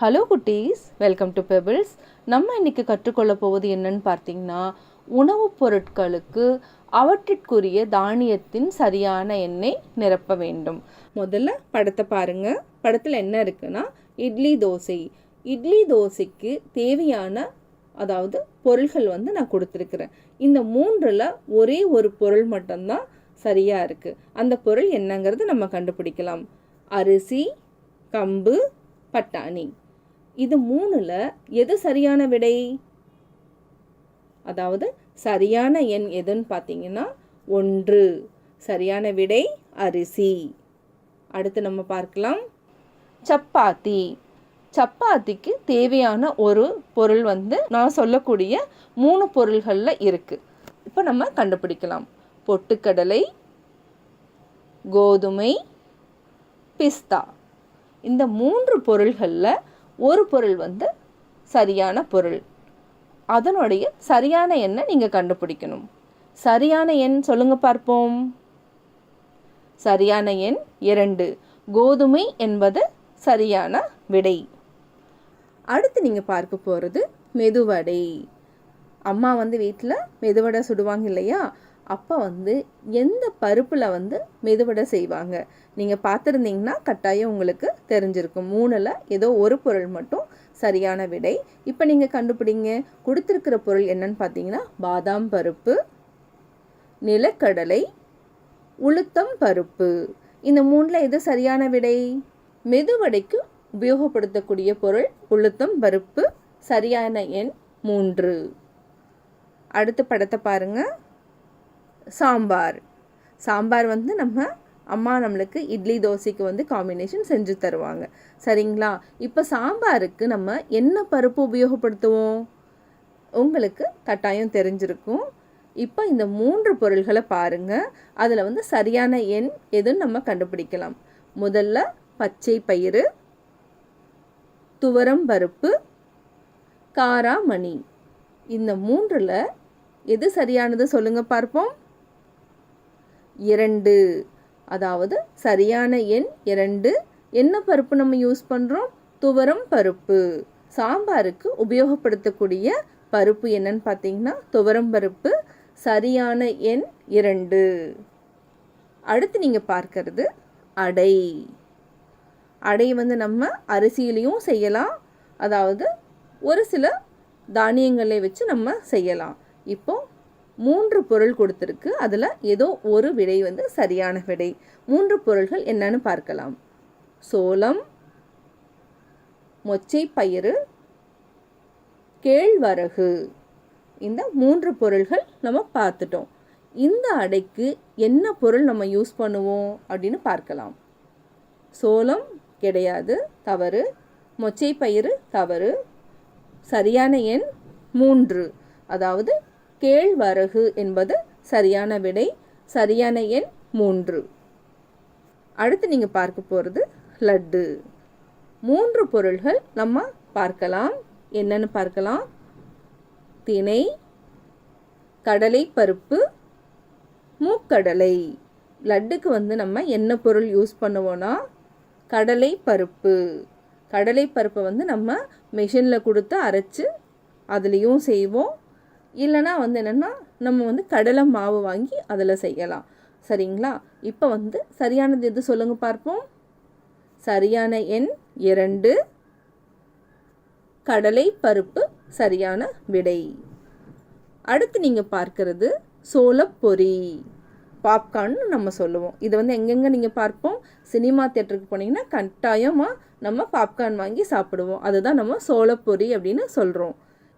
Hello குட்டீஸ். Welcome to pebbles நம்ம இன்னைக்கு கற்றுக்கொள்ள போவது என்னன்னு பார்த்தீங்கன்னா உணவுப் பொருட்களுக்கு அவற்றிற்குரிய தானியத்தின் சரியான எண்ணெய் நிரப்ப வேண்டும். முதல்ல படத்தை பாருங்க. படத்தில் என்ன இருக்குன்னா இட்லி தோசை. இட்லி தோசைக்கு தேவையான அதாவது பொருள்கள் வந்து நான் கொடுத்துருக்குறேன். இந்த மூன்றில் ஒரே ஒரு பொருள் மட்டும்தான் சரியாக இருக்குது அந்த பொருள் என்னங்கிறது நம்ம கண்டுபிடிக்கலாம். அரிசி கம்பு பட்டாணி. இது மூணில் எது சரியான விடை? அதாவது சரியான எண் எதுன்னு பார்த்தீங்கன்னா ஒன்று. சரியான விடை அரிசி. அடுத்து நம்ம பார்க்கலாம். சப்பாத்தி. சப்பாத்திக்கு தேவையான ஒரு பொருள் வந்து நான் சொல்லக்கூடிய மூணு பொருள்களில் இருக்குது இப்போ நம்ம கண்டுபிடிக்கலாம். பொட்டுக்கடலை கோதுமை பிஸ்தா. இந்த மூன்று பொருள்களில் ஒரு பொருள் வந்து சரியான பொருள். அதனுடைய சரியான எண்ணை நீங்கள் கண்டுபிடிக்கணும். சரியான எண் சொல்லுங்க பார்ப்போம். சரியான எண் இரண்டு. கோதுமை என்பது சரியான விடை. அடுத்து நீங்கள் பார்க்க போகிறது மெதுவடை. அம்மா வந்து வீட்டில் மெதுவடை சுடுவாங்க இல்லையா? அப்போ வந்து எந்த பருப்பில் வந்து மெதுவடை செய்வாங்க? நீங்கள் பார்த்துருந்தீங்கன்னா கட்டாயம் உங்களுக்கு தெரிஞ்சிருக்கும். மூணில் ஏதோ ஒரு பொருள் மட்டும் சரியான விடை. இப்போ நீங்கள் கண்டுபிடிங்க. கொடுத்துருக்கிற பொருள் என்னன்னு பார்த்தீங்கன்னா பாதாம் பருப்பு நிலக்கடலை உளுத்தம் பருப்பு. இந்த மூணில் எது சரியான விடை? மெதுவடைக்கு உபயோகப்படுத்தக்கூடிய பொருள் உளுத்தம் பருப்பு சரியான எண் மூன்று. அடுத்த படத்தை பாருங்கள் சாம்பார். சாம்பார் வந்து நம்ம அம்மா நம்மளுக்கு இட்லி தோசைக்கு வந்து காம்பினேஷன் செஞ்சு தருவாங்க. சரிங்களா? இப்போ சாம்பாருக்கு நம்ம என்ன பருப்பு உபயோகப்படுத்துவோம்? உங்களுக்கு கட்டாயம் தெரிஞ்சிருக்கும். இப்போ இந்த மூன்று பொருள்களை பாருங்கள் அதில் வந்து சரியான எண் எதுன்னு நம்ம கண்டுபிடிக்கலாம். முதல்ல பச்சை பயிறு துவரம் பருப்பு காராமணி. இந்த மூன்றில் எது சரியானது சொல்லுங்கள் பார்ப்போம். இரண்டு. அதாவது சரியான எண் இரண்டு. என்ன பருப்பு நம்ம யூஸ் பண்ணுறோம் துவரம் பருப்பு. சாம்பாருக்கு உபயோகப்படுத்தக்கூடிய பருப்பு என்னன்னு பார்த்தீங்கன்னா துவரம் பருப்பு. சரியான எண் இரண்டு. அடுத்து நீங்கள் பார்க்கறது அடை. அடை வந்து நம்ம அரிசியிலையும் செய்யலாம். அதாவது ஒரு சில தானியங்களை வச்சு நம்ம செய்யலாம். இப்போ மூன்று பொருள் கொடுத்துருக்கு. அதில் ஏதோ ஒரு விடை வந்து சரியான விடை. மூன்று பொருள்கள் என்னன்னு பார்க்கலாம். சோளம் மொச்சை பயிறு கேழ்வரகு. இந்த மூன்று பொருள்கள் நம்ம பார்த்துட்டோம். இந்த அடைக்கு என்ன பொருள் நம்ம யூஸ் பண்ணுவோம் அப்படின்னு பார்க்கலாம். சோளம் கிடையாது தவறு. மொச்சை பயிறு தவறு. சரியான எண் மூன்று. அதாவது கேழ்வரகு என்பது சரியான விடை சரியான எண் மூன்று. அடுத்து நீங்கள் பார்க்க போகிறது லட்டு. மூன்று பொருள்கள் நம்ம பார்க்கலாம். என்னன்னு பார்க்கலாம். திணை கடலை பருப்பு மூக்கடலை. லட்டுக்கு வந்து நம்ம என்ன பொருள் யூஸ் பண்ணுவோன்னா கடலை பருப்பு. கடலை பருப்பை வந்து நம்ம மிஷினில் கொடுத்து அரைச்சி அதுலேயும் செய்வோம். இல்லைனா வந்து என்னென்னா நம்ம வந்து கடலை மாவு வாங்கி அதில் செய்யலாம். சரிங்களா? இப்போ வந்து சரியானது எது சொல்லுங்கள் பார்ப்போம். சரியான எண் இரண்டு. கடலை பருப்பு சரியான விடை. அடுத்து நீங்கள் பார்க்கறது சோளப்பொரி பாப்கார்ன்னு நம்ம சொல்லுவோம். இது வந்து எங்கெங்கே நீங்கள் பார்ப்போம்? சினிமா தேட்டருக்கு போனீங்கன்னா கட்டாயமாக நம்ம பாப்கார்ன் வாங்கி சாப்பிடுவோம். அதுதான் நம்ம சோளப்பொரி அப்படின்னு சொல்கிறோம்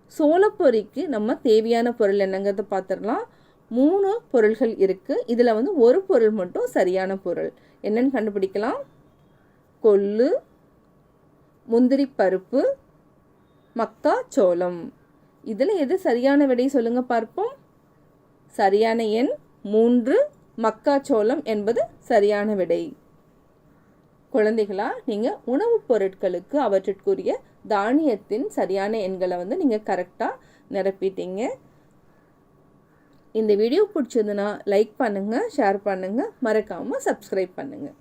சோளப்பொரிக்கு நம்ம தேவையான பொருள் என்னங்கிறத பார்த்துடலாம் மூணு பொருள்கள் இருக்குது இதில் வந்து ஒரு பொருள் மட்டும் சரியான பொருள். என்னென்னு கண்டுபிடிக்கலாம். கொள்ளு முந்திரி பருப்பு மக்கா சோளம். இதில் எது சரியான விடை சொல்லுங்கள் பார்ப்போம். சரியான எண் மூன்று. மக்காச்சோளம் என்பது சரியான விடை. குழந்தைகளா நீங்கள் உணவுப் பொருட்களுக்கு அவற்றிற்குரிய தானியத்தின் சரியான எண்களை வந்து நீங்கள் கரெக்டாக நிரப்பிட்டீங்க. இந்த வீடியோ பிடிச்சதுன்னா லைக் பண்ணுங்கள் ஷேர் பண்ணுங்கள் மறக்காமல் சப்ஸ்கிரைப் பண்ணுங்கள்